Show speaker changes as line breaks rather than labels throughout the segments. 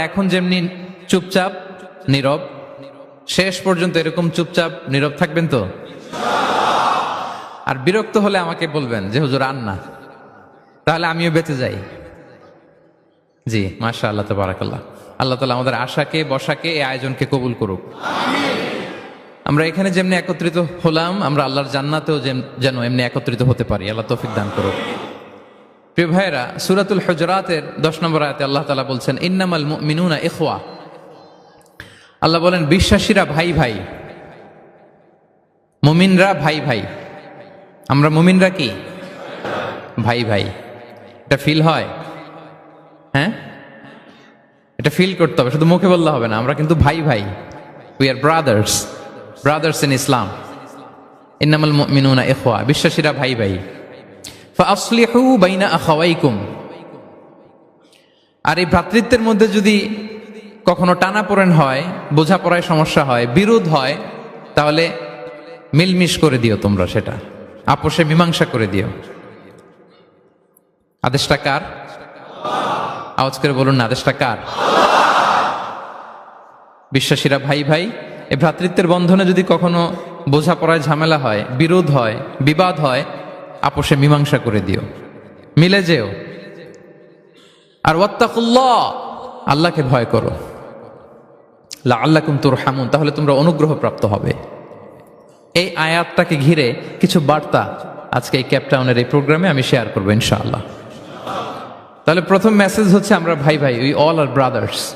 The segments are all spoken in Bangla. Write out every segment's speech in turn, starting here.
এখন যেমনি চুপচাপ, নীরব, শেষ পর্যন্ত এরকম চুপচাপ, নীরব থাকবেন তো? আর বিরক্ত হলে আমাকে বলবেন যে, হুজুর, আন না। তাহলে আমিও বেঁচে যাই। জি মাশা আল্লাহ তবরাকাল্লাহ। আল্লাহ তালা আমাদের আশাকে, বসাকে, এই আয়োজনকে কবুল করুক। আমরা এখানে যেমনি একত্রিত হলাম, আমরা আল্লাহর জান্নাতেও যেন এমনি একত্রিত হতে পারি। আল্লাহ তৌফিক দান করুক। প্রিয় ভাইরা সুরাতুল হজরাতের দশ নম্বর আয়াতে আল্লাহ তালা বলছেন, ইন্নামাল মিনুনা ইখওয়া। আল্লাহ বলেন, বিশ্বাসীরা ভাই ভাই। মুমিনরা ভাই ভাই। আমরা মুমিনরা কি? ভাই ভাই। এটা ফিল হয়? হ্যাঁ? এটা ফিল করতে হবে। শুধু মুখে বললে হবে না, আমরা কিন্তু ভাই ভাই। We are brothers brothers in Islam ইন্নামাল মিনুনা ইখওয়া। বিশ্বাসীরা ভাই ভাই। আর এই ভ্রাতৃত্বের মধ্যে যদি কখনো টানাপোড়েন হয়, বোঝাপড়ায় সমস্যা হয়, বিরোধ হয়, তাহলে মিলমিশ করে দিও তোমরা সেটা। আপোষে মীমাংসা করে দিও। আদেশটা কার? আওয়াজ করে বলুন না, আদেশটা কার? বিশ্বাসীরা ভাই ভাই, এই ভ্রাতৃত্বের বন্ধনে যদি কখনো বোঝাপড়ায় ঝামেলা হয়, বিরোধ হয়, বিবাদ হয় আপোষে মীমাংসা করে দিও। মিলে যেও। আর ওয়াত্তাকুল্লাহ, আল্লাহকে ভয় করো। আল্লাহ তোর হামুন তাহলে তোমরা অনুগ্রহ প্রাপ্ত হবে। এই আয়াতটাকে ঘিরে কিছু বার্তা আজকে এই ক্যাপটাউনের এই প্রোগ্রামে আমি শেয়ার করব, ইনশাআল্লাহ। তাহলে প্রথম মেসেজ হচ্ছে আমরা ভাই ভাই উই অল আর ব্রাদার্স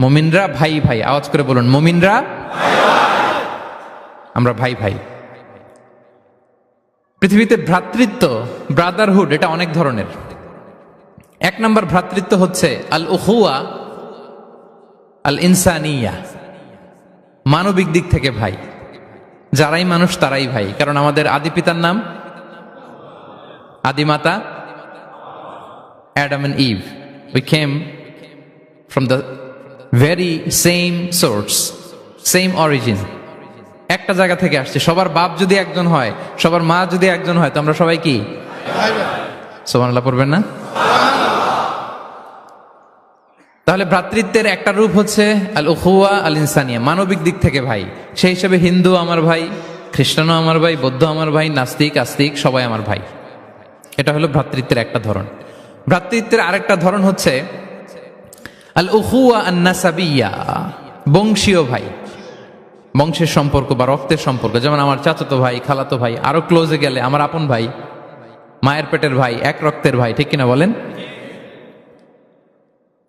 মমিনরা ভাই ভাই, আওয়াজ করে বলুন, মমিনরা আমরা ভাই ভাই। পৃথিবীতে ভ্রাতৃত্ব ব্রাদারহুড এটা অনেক ধরনের এক নম্বর ভ্রাতৃত্ব হচ্ছে আল উহুয়া আল ইনসানিয়া মানবিক দিক থেকে ভাই যারাই মানুষ তারাই ভাই কারণ আমাদের আদি পিতার নাম আদিমাতা Adam and Eve. We came from the very same source, same origin. একটা জায়গা থেকে আসছে, সবার বাপ যদি একজন হয়, সবার মা যদি একজন হয়, তো আমরা সবাই কি? সোমানাল্লাহ পড়বেন না? তাহলে ভ্রাতৃত্বের একটা রূপ হচ্ছে আল উহুয়া আল ইনসানিয়া মানবিক দিক থেকে ভাই। সেই হিসেবে হিন্দু আমার ভাই, খ্রিস্টানও আমার ভাই, বৌদ্ধ আমার ভাই, নাস্তিক, আস্তিক, সবাই আমার ভাই। এটা হলো ভ্রাতৃত্বের একটা ধরন। ভ্রাতৃত্বের আরেকটা ধরন হচ্ছে আল উহুয়া আন্নাসাবিয়া, বংশীয় ভাই। বংশের সম্পর্ক বা রক্তের সম্পর্ক। যেমন আমার চাচাতো ভাই, খালাতো ভাই, আরও ক্লোজে গেলে আমার আপন ভাই, মায়ের পেটের ভাই, এক রক্তের ভাই, ঠিক কিনা বলেন?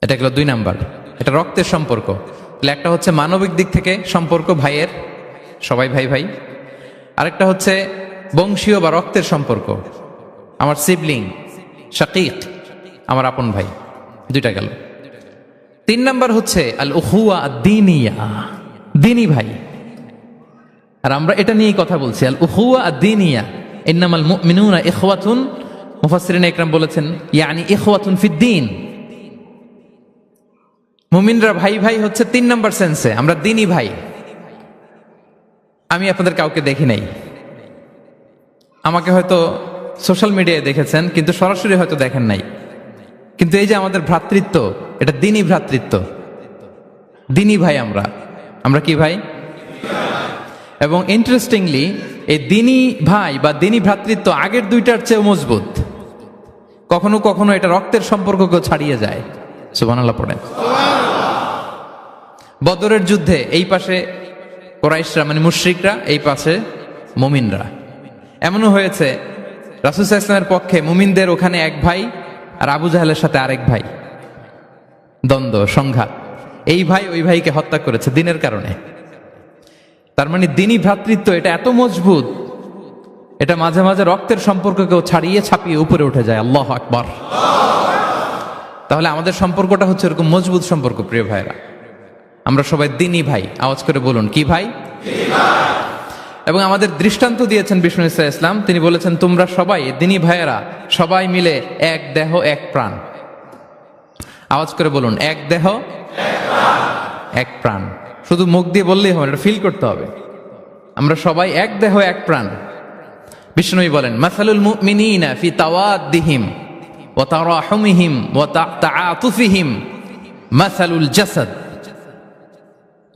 এটা গেল দুই নাম্বার। এটা রক্তের সম্পর্ক। তাহলে একটা হচ্ছে মানবিক দিক থেকে সম্পর্ক ভাইয়ের, সবাই ভাই ভাই। আরেকটা হচ্ছে বংশীয় বা রক্তের সম্পর্ক। আমার সিবলিং শাকিক আমার আপন ভাই। দুইটা গেল। তিন নাম্বার হচ্ছে আল উহুয়া দিনিয়া দিনী ভাই। আর আমরা এটা নিয়েই কথা বলছি। আল উহুয়া দিনিয়া ইন্নামাল মুমিনুনা ইখওয়াতুন, মুফাসসিরিন ইকরাম বলেছেন, ইয়ানি ইখওয়াতুন ফিদ্দিন। মুমিনরা ভাই ভাই হচ্ছে তিন নম্বর সেন্সে, আমরা দিনী ভাই। আমি আপনাদের কাউকে দেখি নাই। আমাকে হয়তো সোশ্যাল মিডিয়ায় দেখেছেন, কিন্তু সরাসরি হয়তো দেখেন নাই। কিন্তু এই যে আমাদের ভ্রাতৃত্ব, এটা দিনী ভ্রাতৃত্ব। দিনী ভাই আমরা। আমরা কি ভাই? এবং ইন্টারেস্টিংলি এই দিনী ভাই বা দিনী ভ্রাতৃত্ব আগের দুইটার চেয়েও মজবুত। কখনো কখনো এটা রক্তের সম্পর্ককেও ছাড়িয়ে যায়। সুবহানাল্লাহ পড়েন। বদরের যুদ্ধে এই পাশে কোরাইশরা মানে মুশ্রিকরা, এই পাশে মুমিনরা। এমনও হয়েছে রাসুসা ইসলামের পক্ষে মুমিনদের ওখানে এক ভাই আর আবু জাহালের সাথে আরেক ভাই। দ্বন্দ্ব, সংঘাত। এই ভাই ওই ভাইকে হত্যা করেছে দিনের কারণে। তার মানে দিনী ভ্রাতৃত্ব, এটা এত মজবুত, এটা মাঝে মাঝে রক্তের সম্পর্ককেও ছাড়িয়ে ছাপিয়ে উপরে উঠে যায়। আল্লাহ আকবর। তাহলে আমাদের সম্পর্কটা হচ্ছে এরকম মজবুত সম্পর্ক, প্রিয় ভাইরা আমরা সবাই দিনই ভাই। আওয়াজ করে বলুন, কি ভাই? এবং আমাদের দৃষ্টান্ত দিয়েছেন বিষ্ণু ইসা ইসলাম। তিনি বলেছেন, তোমরা সবাই, দিনী ভাইয়েরা, সবাই মিলে এক দেহ, এক প্রাণ। আওয়াজ করে বলুন, এক দেহ, এক প্রাণ। শুধু মুখ দিয়ে বললেই হবে এটা ফিল করতে হবে। আমরা সবাই এক দেহ, এক প্রাণ। বিষ্ণুই বলেন, মাসালুল মুমিনিনা ফি তাওয়াদ্দিহিম ওয়া তারাহুমিহিম ওয়া তাআতুফিহিম মাসালুল জাসাদ।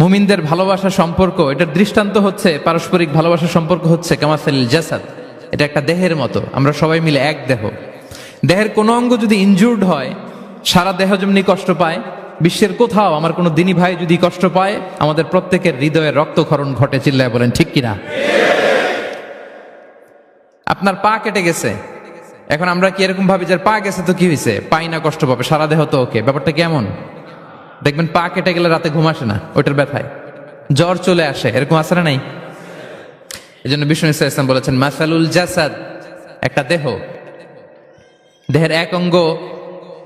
মুমিনদের ভালোবাসা সম্পর্ক এটার দৃষ্টান্ত হচ্ছে, পারস্পরিক ভালোবাসা সম্পর্ক হচ্ছে কামাসালিল জাসাদ। এটা একটা দেহের মতো, আমরা সবাই মিলে এক দেহ। দেহের কোনো অঙ্গ যদি ইনজুর্ড হয়, সারা দেহ যেমনি কষ্ট পায় বিশ্বের কোথাও আমার কোনো দিনী ভাই যদি কষ্ট পায়, আমাদের প্রত্যেকের হৃদয়ের রক্তক্ষরণ ঘটে চিল্লায় বলেন, ঠিক কিনা? আপনার পা কেটে গেছে। এখন আমরা কি এরকম ভাবি যে পা গেছে তো কি হয়েছে পাই না, কষ্ট পাবে, সারা দেহ তো ওকে। ব্যাপারটা কেমন? দেখবেন পা কেটে গেলে রাতে ঘুম আসে না, ওইটার ব্যথায়। জ্বর চলে আসে, এরকম আসে না নাই? এই জন্য বিষ্ণু ইসা ইসলাম বলেছেন, মাসালুল জাসাদ একটা দেহ। দেহের এক অঙ্গ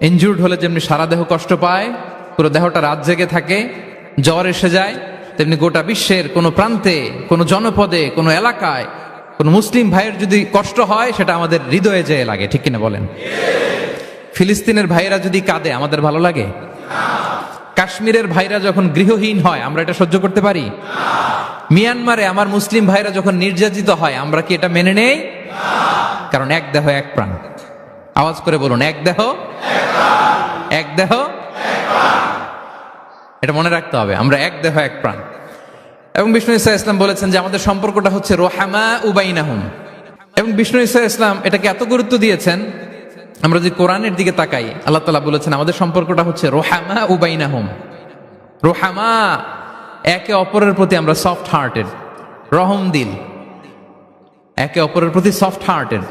ইনজুর্ড হলে যেমনি সারা দেহ কষ্ট পায় পুরো দেহটা রাত জেগে থাকে, জ্বর এসে যায়, তেমনি গোটা বিশ্বের কোনো প্রান্তে, কোনো জনপদে, কোনো এলাকায়, কোনো মুসলিম ভাইয়ের যদি কষ্ট হয়, সেটা আমাদের হৃদয়ে যেয়ে লাগে, ঠিক কিনা বলেন? ফিলিস্তিনের ভাইয়েরা যদি কাঁদে, আমাদের ভালো লাগে? কাশ্মীরের ভাইরা যখন গৃহহীন হয়, আমরা এটা সহ্য করতে পারি? মিয়ানমারে আমার মুসলিম ভাইরা যখন নির্যাতিত হয়, আমরা কি এটা মেনে নেই? কারণ এক দেহ, এক প্রাণ। আওয়াজ করে বলুন, এক দেহ? এক দেহ? এটা মনে রাখতে হবে, আমরা এক দেহ, এক প্রাণ। এবং বিষ্ণু ইসা ইসলাম বলেছেন যে আমাদের সম্পর্কটা হচ্ছে রোহামা উবাইনাহুম। এবং বিষ্ণু ইসা ইসলাম এটাকে এত গুরুত্ব দিয়েছেন, আমরা যদি কোরআনের দিকে তাকাই, আল্লাহ তালা বলেছেন আমাদের সম্পর্কটা হচ্ছে রোহামা উবাইনাহুম। রোহামা একে অপরের প্রতি আমরা সফট হার্টেড রহম দিল। একে অপরের প্রতি সফট হার্টেড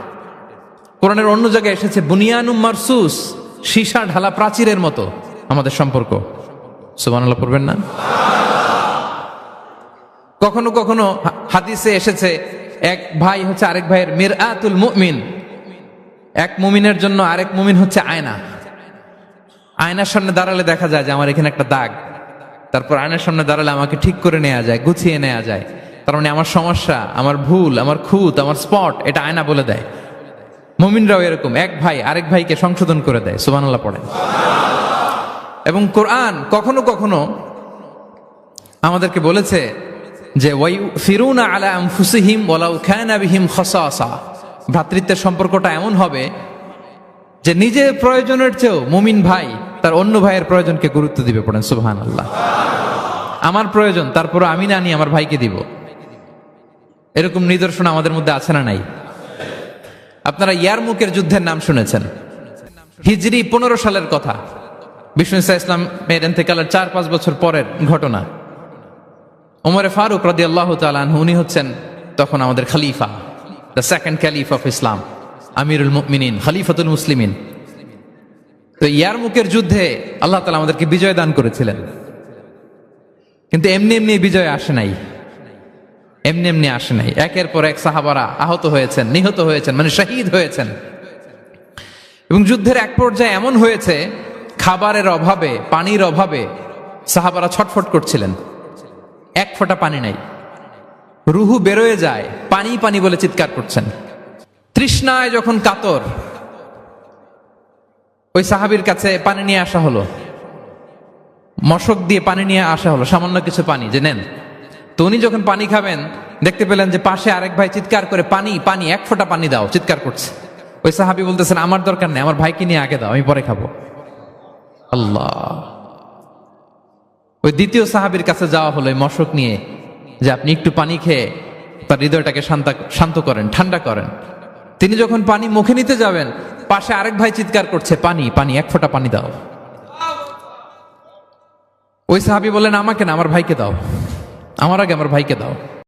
কোরআনের অন্য জায়গায় এসেছে, বুনিয়ানুম মারসুস, সীসা ঢালা প্রাচীরের মতো। আমাদের সম্পর্ক। সুবহানাল্লাহ পড়বেন না? কখনো কখনো হাদিসে এসেছে, এক ভাই হচ্ছে আরেক ভাইয়ের মির আতুল মুমিন। এক মুমিনের জন্য আরেক মুমিন হচ্ছে আয়না। আয়নার সামনে দাঁড়ালে দেখা যায় যে আমার এখানে একটা দাগ। তারপর আয়নার সামনে দাঁড়ালে আমাকে ঠিক করে নেওয়া যায়, গুছিয়ে নেওয়া যায়। তার মানে আমার সমস্যা, আমার ভুল, আমার খুঁত, আমার স্পট, এটা আয়না বলে দেয়। মুমিনরাও এরকম, এক ভাই আরেক ভাইকে সংশোধন করে দেয়। সুবহানাল্লাহ পড়েন। এবং কোরআন কখনো কখনো আমাদেরকে বলেছে যে ওয়াই ফিরুনা আলা আনফুসিহিম ওয়ালাউ খানা বিহিম খসাসা। ভ্রাতৃত্বের সম্পর্কটা এমন হবে যে নিজের প্রয়োজনের চেয়েও মুমিন ভাই তার অন্য ভাইয়ের প্রয়োজনকে গুরুত্ব দিবে পড়েন সুবহান আল্লাহ আমার প্রয়োজন তারপর আমি না নিয়ে আমার ভাইকে দিব। এরকম নিদর্শন আমাদের মধ্যে আছে না নাই? আপনারা ইয়ারমুকের যুদ্ধের নাম শুনেছেন। হিজরি পনেরো সালের কথা। বিষ্ণু ইসা ইসলামের এন্তেকালের চার, পাঁচ বছর পরের ঘটনা। ওমরে ফারুক রাদি আল্লাহ তালান উনি হচ্ছেন তখন আমাদের খালিফা the second caliph of Islam আমিরুল মুমিনিন, খালিফাতুল মুসলিমিন। তো ইয়ারমুকের যুদ্ধে আল্লাহ তালা আমাদেরকে বিজয় দান করেছিলেন। কিন্তু এমনি এমনি বিজয় আসে নাই। এমনি এমনি আসে নাই। একের পর এক সাহাবারা আহত হয়েছেন, নিহত হয়েছেন মানে শহীদ হয়েছেন। এবং যুদ্ধের এক পর্যায়ে এমন হয়েছে খাবারের অভাবে, পানির অভাবে সাহাবারা ছটফট করছিলেন। এক ফোঁটা পানি নাই। রুহু বেরোয় যায়, পানি পানি বলে চিৎকার করছেন। তৃষ্ণায় যখন কাতর, ওই সাহাবির কাছে পানি নিয়ে আসা হলো। মশক দিয়ে পানি নিয়ে আসা হলো, সামান্য কিছু পানি, যে নেন। তো উনি যখন পানি খাবেন, দেখতে পেলেন যে পাশে আরেক ভাই চিৎকার করে, পানি পানি, এক ফোঁটা পানি দাও। চিৎকার করছে। ওই সাহাবি বলতেছেন, আমার দরকার নেই, আমার ভাইকে নিয়ে আগে দাও, আমি পরে খাব। আল্লাহ। ওই দ্বিতীয় সাহাবির কাছে যাওয়া হলো মশক নিয়ে, যে আপনি একটু পানি খেয়ে তার হৃদয়টাকে শান্ত শান্ত করেন, ঠান্ডা করেন। তিনি যখন পানি মুখে নিতে যাবেন, পাশে আরেক ভাই চিৎকার করছে, পানি পানি, এক ফোঁটা পানি দাও। ওই সাহাবি বললেন, আমাকে না, আমার ভাইকে দাও। আমার আগে আমার ভাইকে দাও।